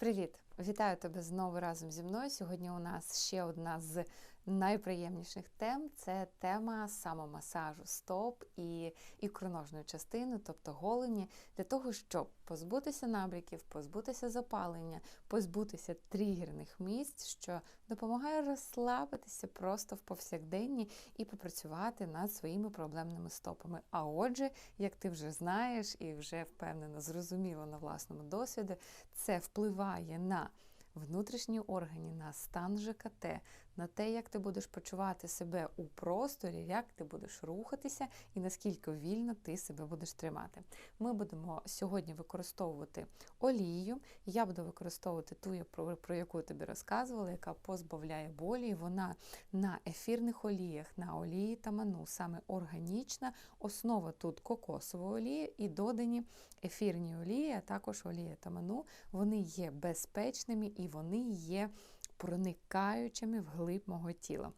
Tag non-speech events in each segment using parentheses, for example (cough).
Привіт! Вітаю тебе знову разом зі мною. Сьогодні у нас ще одна з найприємніших тем це тема самомасажу стоп і ікроножної частини, тобто голені, для того, щоб позбутися набряків, позбутися запалення, позбутися тригерних місць, що допомагає розслабитися просто в повсякденні і попрацювати над своїми проблемними стопами. А отже, як ти вже знаєш і вже впевнено зрозуміло на власному досвіді, це впливає на внутрішні органи, на стан ЖКТ, на те, як ти будеш почувати себе у просторі, як ти будеш рухатися і наскільки вільно ти себе будеш тримати. Ми будемо сьогодні використовувати олію. Я буду використовувати ту, про, яку тобі розказувала, яка позбавляє болі. Вона на ефірних оліях, на олії таману, саме органічна. Основа тут кокосова олія і додані ефірні олії, а також олія таману. Вони є безпечними і вони є проникаючими в глиб мого тіла.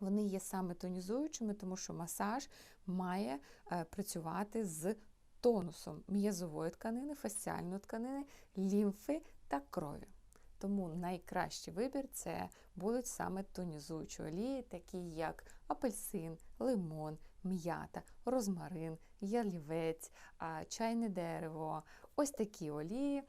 Вони є саме тонізуючими, тому що масаж має е, працювати з тонусом м'язової тканини, фасціальної тканини, лімфи та крові. Тому найкращий вибір це будуть саме тонізуючі олії, такі як апельсин, лимон, м'ята, розмарин, ялівець, чайне дерево. Ось такі олії.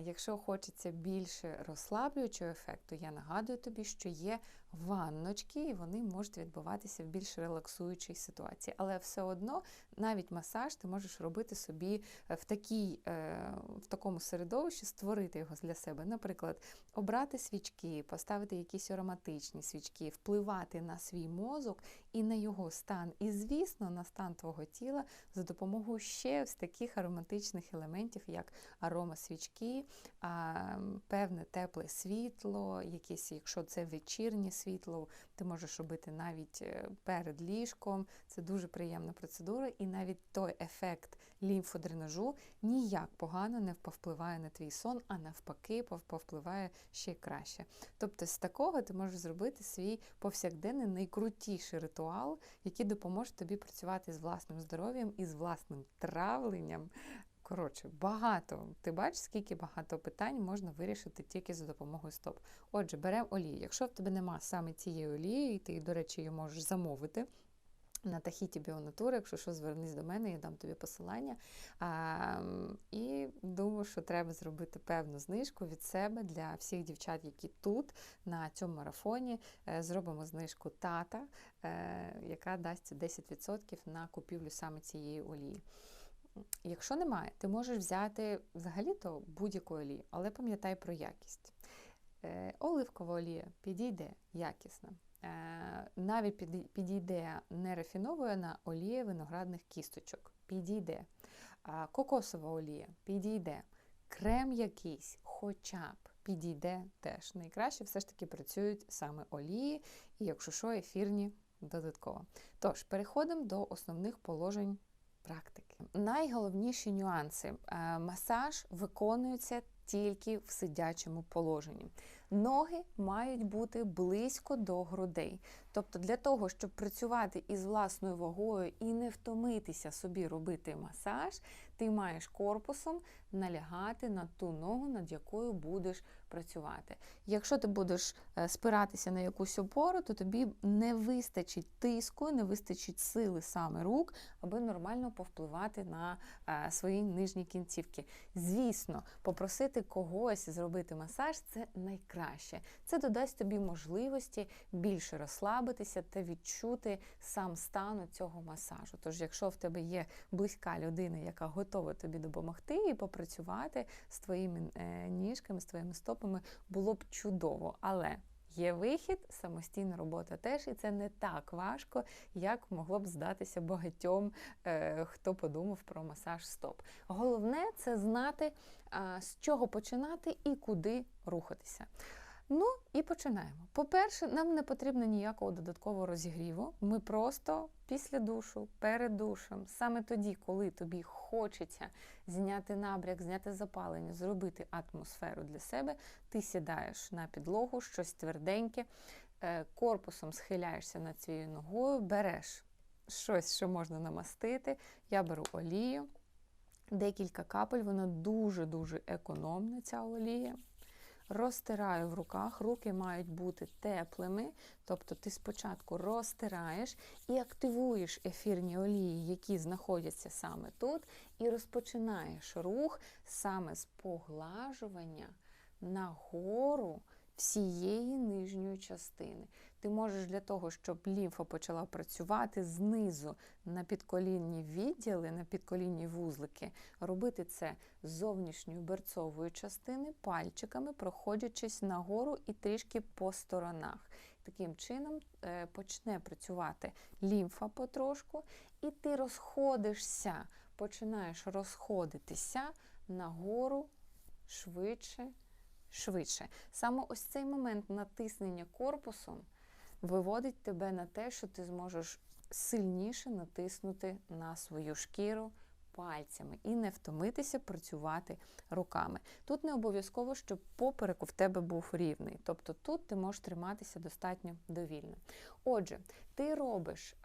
Якщо хочеться більше розслаблюючого ефекту, я нагадую тобі, що є ванночки, і вони можуть відбуватися в більш релаксуючій ситуації. Але все одно навіть масаж ти можеш робити собі в такій, е, в такому середовищі, створити його для себе. Наприклад, обрати свічки, поставити якісь ароматичні свічки, впливати на свій мозок і на його стан. І, звісно, на стан твого тіла за допомогою ще з таких ароматичних елементів, як арома свічки, певне тепле світло, якісь, якщо це вечірнє світло, ти можеш робити навіть е, перед ліжком. Це дуже приємна процедура, і навіть той ефект лімфодренажу ніяк погано не повпливає на твій сон, а навпаки, повпливає ще краще. Тобто, з такого ти можеш зробити свій повсякденний найкрутіший ритуал, який допоможе тобі працювати з власним здоров'ям і з власним травленням. Коротше, багато. Ти бачиш, скільки багато питань можна вирішити тільки за допомогою стоп. Отже, беремо олію. Якщо в тебе нема саме цієї олії, ти, до речі, її можеш замовити. На Тахіті Біонатури, якщо що, звернись до мене, я дам тобі посилання. А, І думаю, що треба зробити певну знижку від себе для всіх дівчат, які тут, на цьому марафоні. Е, зробимо знижку тата, е, яка дасть 10% на купівлю саме цієї олії. Якщо немає, ти можеш взяти взагалі-то будь-яку олію, але пам'ятай про якість. Е, оливкова олія підійде якісна. Е, навіть підійде нерафінована олія виноградних кісточок. Підійде. Кокосова олія підійде. Крем якийсь, хоча б підійде теж. Найкраще все ж таки працюють саме олії, і, якщо що, ефірні додатково. Тож, переходимо до основних положень практики. Найголовніші нюанси. Е, масаж виконується тільки в сидячому положенні. Ноги мають бути близько до грудей. Тобто, для того, щоб працювати із власною вагою і не втомитися собі робити масаж, ти маєш корпусом налягати на ту ногу, над якою будеш працювати. Якщо ти будеш е, спиратися на якусь опору, то тобі не вистачить тиску, не вистачить сили саме рук, аби нормально повпливати на е, свої нижні кінцівки. Звісно, попросити когось зробити масаж це найкраще. Це додасть тобі можливості більше розслабитися та відчути сам стан цього масажу. Тож, якщо в тебе є близька людина, яка готова тобі допомогти і попрацювати з твоїми е, ніжками, з твоїми стопами, було б чудово. Але Є вихід, самостійна робота теж, і це не так важко, як могло б здатися багатьом, е, хто подумав про масаж стоп. Головне це знати, з чого починати і куди рухатися. Ну і починаємо. По-перше, нам не потрібно ніякого додаткового розігріву. Ми просто після душу, перед душем, саме тоді, коли тобі хочеться зняти набряк, зняти запалення, зробити атмосферу для себе, ти сідаєш на підлогу, щось тверденьке, е, корпусом схиляєшся над цією ногою, береш щось, що можна намастити. Я беру олію, декілька капель, вона дуже-дуже економна, ця олія. Розтираю в руках. Руки мають бути теплими. Тобто ти спочатку розтираєш і активуєш ефірні олії, які знаходяться саме тут, і розпочинаєш рух саме з поглажування нагору всієї нижньої частини. Ти можеш для того, щоб лімфа почала працювати знизу на підколінні відділи, на підколінні вузлики, робити це з зовнішньої берцової частини пальчиками, проходячись нагору і трішки по сторонах. Таким чином е, почне працювати лімфа потрошку, і ти розходишся, починаєш розходитися нагору швидше, швидше. Саме ось цей момент натиснення корпусом виводить тебе на те, що ти зможеш сильніше натиснути на свою шкіру пальцями і не втомитися працювати руками. Тут не обов'язково, щоб поперек в тебе був рівний. Тобто тут ти можеш триматися достатньо довільно. Отже, ти робиш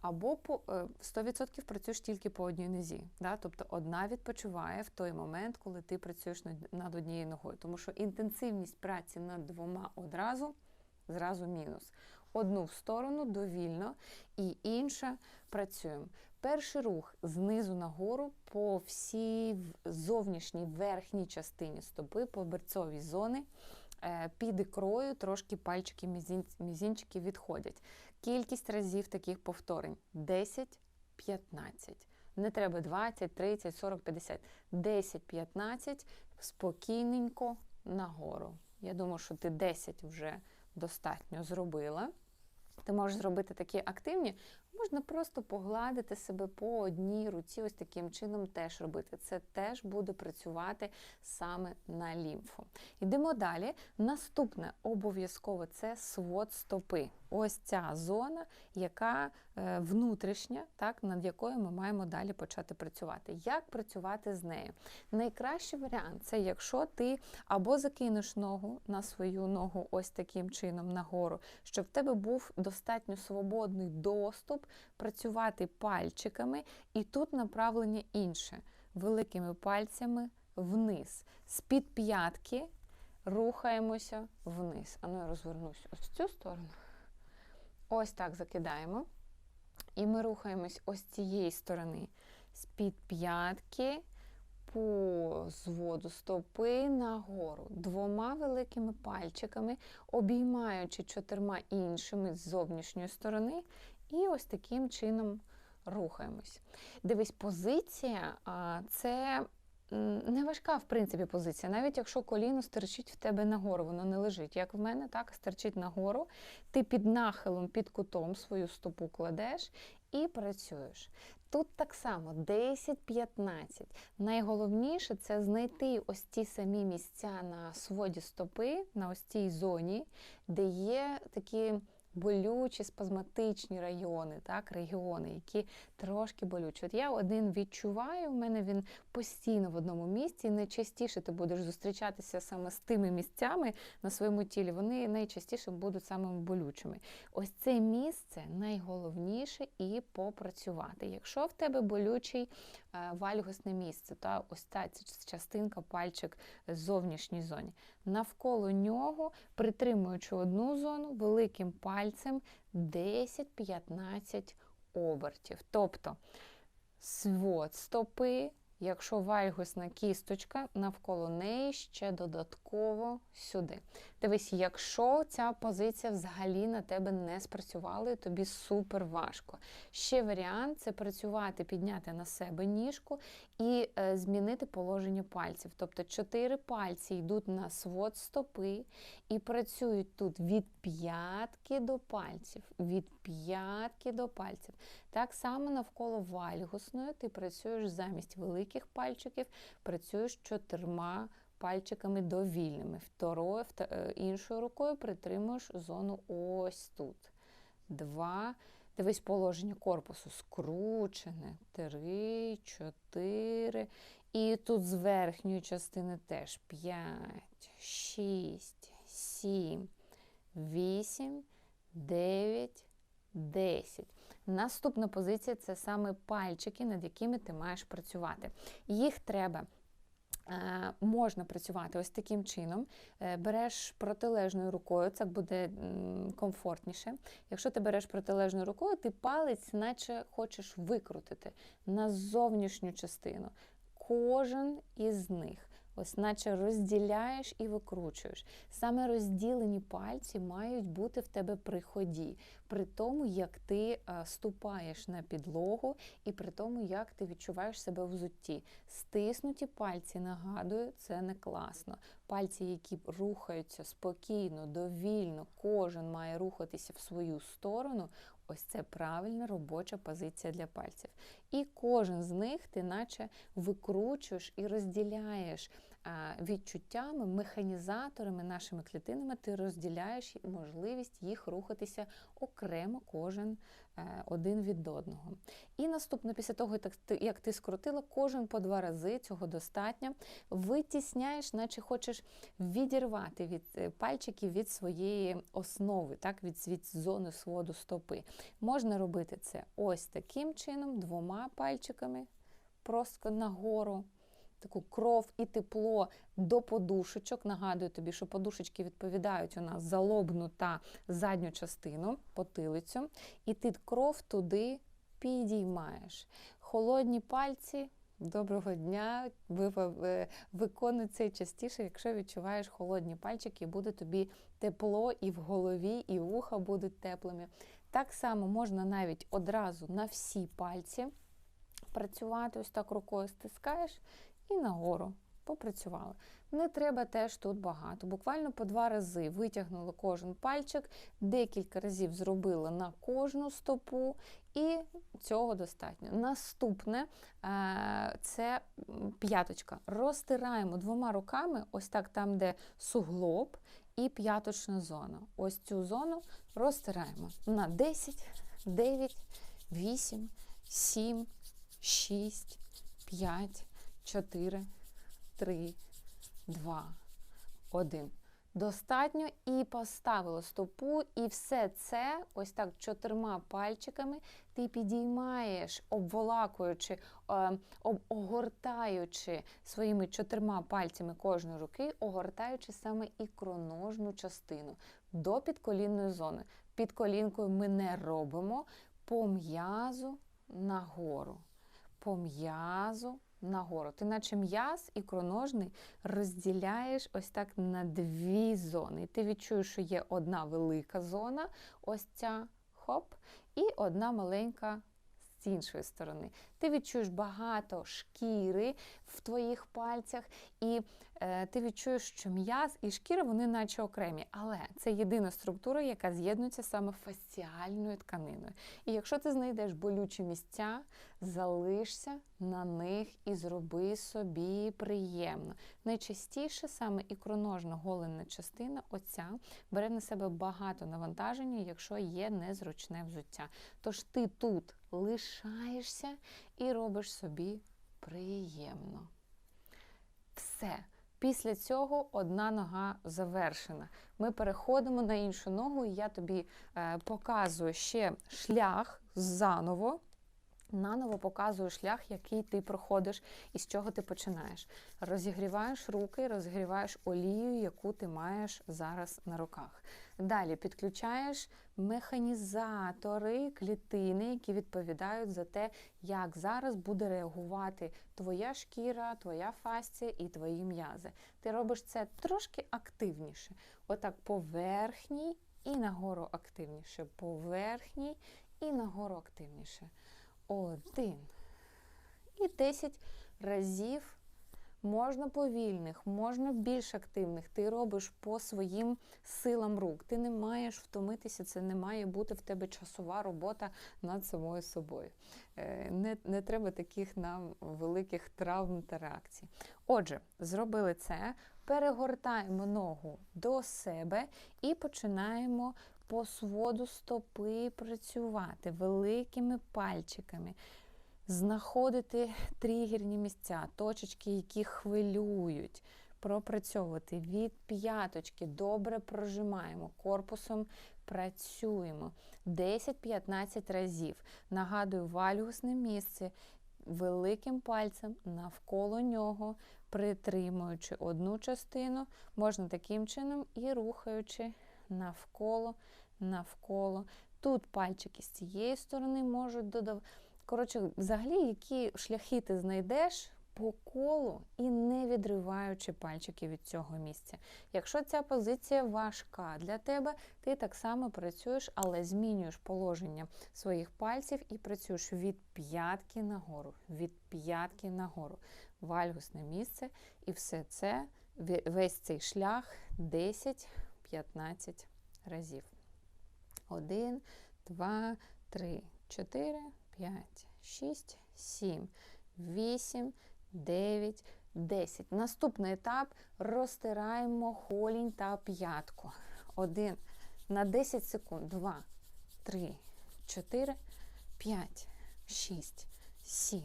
або по 100% працюєш тільки по одній нозі. Да? Тобто одна відпочиває в той момент, коли ти працюєш над однією ногою. Тому що інтенсивність праці над двома одразу зразу мінус одну в сторону довільно і інша працюємо. Перший рух знизу нагору по всій зовнішній верхній частині стопи, по берцовій зони. Е, під ікрою трошки пальчики мізінчики відходять. Кількість разів таких повторень 10-15. Не треба 20, 30, 40, 50. 10-15 спокійненько нагору. Я думаю, що ти 10 вже достатньо зробила. Ти можеш зробити такі активні, можна просто погладити себе по одній руці, ось таким чином теж робити. Це теж буде працювати саме на лімфу. Йдемо далі. Наступне обов'язково це свод стопи. Ось ця зона, яка е, внутрішня, так, над якою ми маємо далі почати працювати. Як працювати з нею? Найкращий варіант це якщо ти або закинеш ногу на свою ногу ось таким чином нагору, щоб в тебе був достатньо свободний доступ працювати пальчиками, і тут направлення інше. Великими пальцями вниз. З-під п'ятки рухаємося вниз. А ну я розвернусь ось в цю сторону. Ось так закидаємо. І ми рухаємось ось цієї сторони. З-під п'ятки по зводу стопи нагору. Двома великими пальчиками, обіймаючи чотирма іншими з зовнішньої сторони. І ось таким чином рухаємось. Дивись, позиція це не важка, в принципі, позиція. Навіть якщо коліно стерчить в тебе нагору, воно не лежить. Як в мене, так стерчить нагору, ти під нахилом, під кутом свою стопу кладеш і працюєш. Тут так само 10-15. Найголовніше це знайти ось ті самі місця на своді стопи, на ось цій зоні, де є такі болючі, спазматичні райони, так, регіони, які трошки болючі. От я один відчуваю, в мене він постійно в одному місці, і найчастіше ти будеш зустрічатися саме з тими місцями на своєму тілі, вони найчастіше будуть самими болючими. Ось це місце найголовніше і попрацювати. Якщо в тебе болючий Е, вальгусне місце, та ось ця частинка пальчик в зовнішній зоні. Навколо нього, притримуючи одну зону, великим пальцем 10-15 обертів. Тобто свод стопи. Якщо вальгусна кісточка, навколо неї ще додатково сюди. Дивись, якщо ця позиція взагалі на тебе не спрацювала, тобі супер важко. Ще варіант це працювати, підняти на себе ніжку і е, змінити положення пальців. Тобто чотири пальці йдуть на свод стопи і працюють тут від п'ятки до пальців. Від п'ятки до пальців. Так само навколо вальгусної ти працюєш замість великих пальчиків, працюєш чотирма пальчиками довільними. Второю, е, іншою рукою притримуєш зону ось тут. Два. Дивись положення корпусу скручене. Три, чотири. І тут з верхньої частини теж п'ять, шість, сім, вісім, дев'ять, десять. Наступна позиція це саме пальчики, над якими ти маєш працювати. Їх треба можна працювати ось таким чином. Е, береш протилежною рукою, це буде комфортніше. Якщо ти береш протилежною рукою, ти палець, наче хочеш викрутити на зовнішню частину. Кожен із них. Ось, наче розділяєш і викручуєш. Саме розділені пальці мають бути в тебе при ході, при тому, як ти е, ступаєш на підлогу, і при тому, як ти відчуваєш себе в взутті. Стиснуті пальці, нагадую, це не класно. Пальці, які рухаються спокійно, довільно, кожен має рухатися в свою сторону. Ось це правильна робоча позиція для пальців. І кожен з них ти наче викручуєш і розділяєш відчуттями, механізаторами, нашими клітинами, ти розділяєш можливість їх рухатися окремо кожен е, один від одного. І наступно, після того, як ти скрутила, кожен по два рази, цього достатньо, витісняєш, наче хочеш відірвати від е, пальчиків від своєї основи, так, від, від зони своду стопи. Можна робити це ось таким чином, двома пальчиками, просто нагору таку кров і тепло до подушечок. Нагадую тобі, що подушечки відповідають у нас за лобну та задню частину, потилицю, і ти кров туди підіймаєш. Холодні пальці. Доброго дня, виконуй це частіше, якщо відчуваєш холодні пальчики, буде тобі тепло і в голові, і вуха будуть теплими. Так само можна навіть одразу на всі пальці працювати, ось так рукою стискаєш і нагору. Попрацювали. Не треба теж тут багато. Буквально по два рази витягнули кожен пальчик, декілька разів зробили на кожну стопу, і цього достатньо. Наступне е, це п'яточка. Розтираємо двома руками, ось так там, де суглоб і п'яточна зона. Ось цю зону розтираємо на 10, 9, 8, 7, 6, 5. 4, 3, 2, 1. Достатньо і поставила стопу, і все це, ось так чотирма пальчиками, ти підіймаєш, обволакуючи, е, огортаючи своїми чотирма пальцями кожної руки, огортаючи саме ікроножну частину до підколінної зони. Під колінкою ми не робимо по м'язу нагору. По м'язу нагору. Ти наче м'яз і кроножний розділяєш ось так на дві зони. І ти відчуєш, що є одна велика зона, ось ця хоп, і одна маленька з іншої сторони. Ти відчуєш багато шкіри в твоїх пальцях, і е, ти відчуєш, що м'яз і шкіра вони наче окремі. Але це єдина структура, яка з'єднується саме фасціальною тканиною. І якщо ти знайдеш болючі місця, залишся на них і зроби собі приємно. Найчастіше саме ікроножна голенна частина, оця, бере на себе багато навантаження, якщо є незручне взуття. Тож ти тут лишаєшся і робиш собі приємно. Все. Після цього одна нога завершена. Ми переходимо на іншу ногу, і я тобі е, показую ще шлях заново. Наново показую шлях, який ти проходиш і з чого ти починаєш. Розігріваєш руки, розігріваєш олію, яку ти маєш зараз на руках. Далі підключаєш механізатори, клітини, які відповідають за те, як зараз буде реагувати твоя шкіра, твоя фасція і твої м'язи. Ти робиш це трошки активніше. Отак поверхній і нагору активніше. Поверхній і нагору активніше. Один. І 10 разів Можна повільних, можна більш активних. Ти робиш по своїм силам рук. Ти не маєш втомитися, це не має бути в тебе часова робота над самою собою. Е, не не треба таких нам великих травм та реакцій. Отже, зробили це, перегортаємо ногу до себе і починаємо по своду стопи працювати великими пальчиками знаходити тригерні місця, точечки, які хвилюють, пропрацьовувати від п'яточки, добре прожимаємо, корпусом працюємо 10-15 разів. Нагадую, вальгусне місце. великим пальцем навколо нього, притримуючи одну частину, можна таким чином і рухаючи навколо, навколо. Тут пальчики з цієї сторони можуть додавати. Коротше, взагалі, які шляхи ти знайдеш по колу і не відриваючи пальчики від цього місця. Якщо ця позиція важка для тебе, ти так само працюєш, але змінюєш положення своїх пальців і працюєш від п'ятки нагору, від п'ятки нагору, вальгусне місце, і все це, весь цей шлях 10-15 разів. Один, два, три, чотири, п'ять, шість, сім, вісім. 9, 10. Наступний етап розтираємо голінь та п'ятку. Один. На 10 секунд. 2, 3, 4, 5, 6, 7,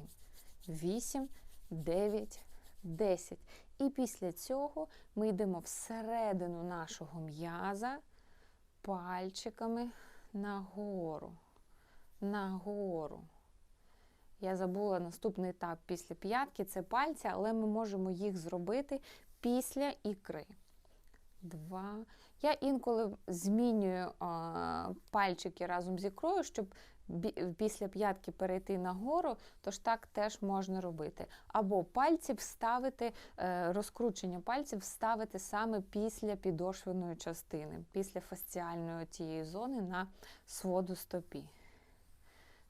8, 9, 10. І після цього ми йдемо всередину нашого м'яза пальчиками нагору. Нагору. Я забула наступний етап після п'ятки це пальці, але ми можемо їх зробити після ікри. Два. Я інколи змінюю пальчики разом з ікрою, щоб після п'ятки перейти нагору, тож так теж можна робити. Або пальці вставити, е, розкручення пальців вставити саме після підошвеної частини, після фасціальної тієї зони на своду стопі.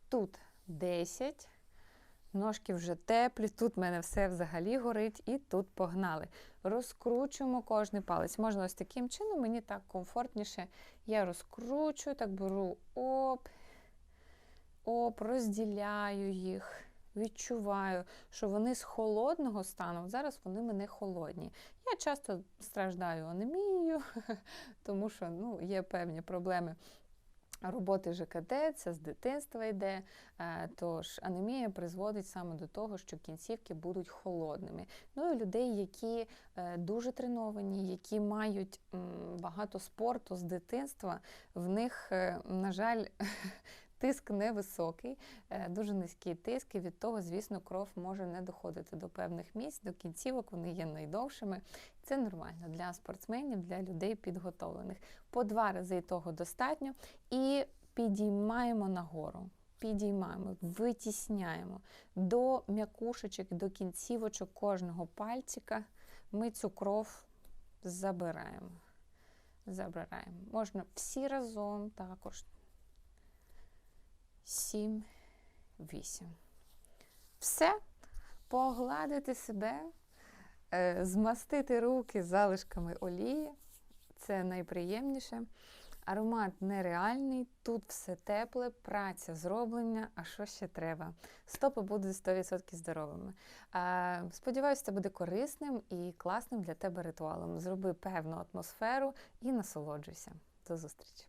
Тут 10. Ножки вже теплі, тут в мене все взагалі горить, і тут погнали. Розкручуємо кожний палець. Можна ось таким чином, мені так комфортніше. Я розкручую, так беру оп, оп, розділяю їх, відчуваю, що вони з холодного стану, зараз вони мене холодні. Я часто страждаю анемією, (laughs) тому що ну, є певні проблеми роботи ЖКД, це з дитинства йде. Е, тож анемія призводить саме до того, що кінцівки будуть холодними. Ну і людей, які е, дуже треновані, які мають багато спорту з дитинства, в них, е, на жаль, (laughs) Тиск невисокий, дуже низький тиск, і від того, звісно, кров може не доходити до певних місць, до кінцівок, вони є найдовшими. Це нормально для спортсменів, для людей підготовлених. По два рази того достатньо. І підіймаємо нагору. Підіймаємо, витісняємо до м'якушечок, до кінцівочок кожного пальчика. Ми цю кров забираємо. Забираємо. Можна всі разом також. Сім, вісім. Все. Погладити себе, е, змастити руки залишками олії. Це найприємніше. Аромат нереальний, тут все тепле, праця зроблення, а що ще треба? Стопи будуть 100% здоровими. Сподіваюся, це буде корисним і класним для тебе ритуалом. Зроби певну атмосферу і насолоджуйся. До зустрічі!